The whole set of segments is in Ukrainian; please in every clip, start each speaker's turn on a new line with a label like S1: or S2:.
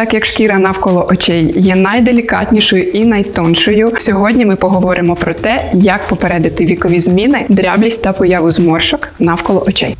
S1: Так як шкіра навколо очей є найделікатнішою і найтоншою, сьогодні ми поговоримо про те, як попередити вікові зміни, дряблість та появу зморшок навколо очей.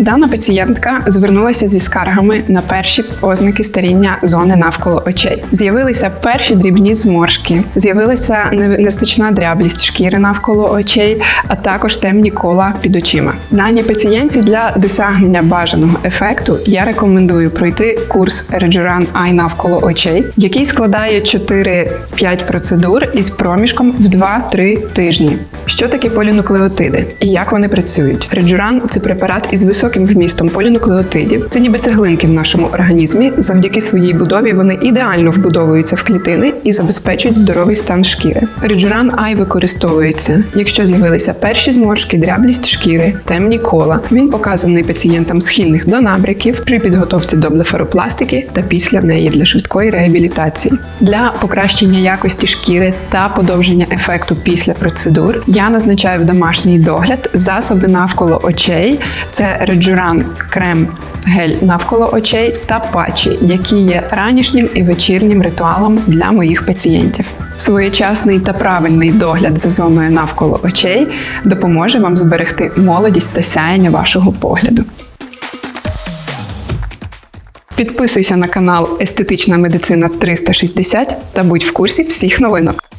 S1: Дана пацієнтка звернулася зі скаргами на перші ознаки старіння зони навколо очей. З'явилися перші дрібні зморшки, з'явилася не- нестачна дряблість шкіри навколо очей, а також темні кола під очима. Даній пацієнтці для досягнення бажаного ефекту я рекомендую пройти курс Rejuran Eye навколо очей, який складає 4-5 процедур із проміжком в 2-3 тижні. Що таке полінуклеотиди і як вони працюють? Реджуран це препарат із високим вмістом полінуклеотидів. Це ніби цеглинки в нашому організмі. Завдяки своїй будові вони ідеально вбудовуються в клітини і забезпечують здоровий стан шкіри. Реджуран Ай використовується, якщо з'явилися перші зморшки, дряблість шкіри, темні кола. Він показаний пацієнтам схильних до набряків при підготовці до блефаропластики та після неї для швидкої реабілітації. Для покращення якості шкіри та подовження ефекту після процедур я назначаю в домашній догляд засоби навколо очей. Це реджуран крем. Гель навколо очей та патчі, які є ранішнім і вечірнім ритуалом для моїх пацієнтів. Своєчасний та правильний догляд за зоною навколо очей допоможе вам зберегти молодість та сяєння вашого погляду. Підписуйся на канал Естетична медицина 360 та будь в курсі всіх новинок.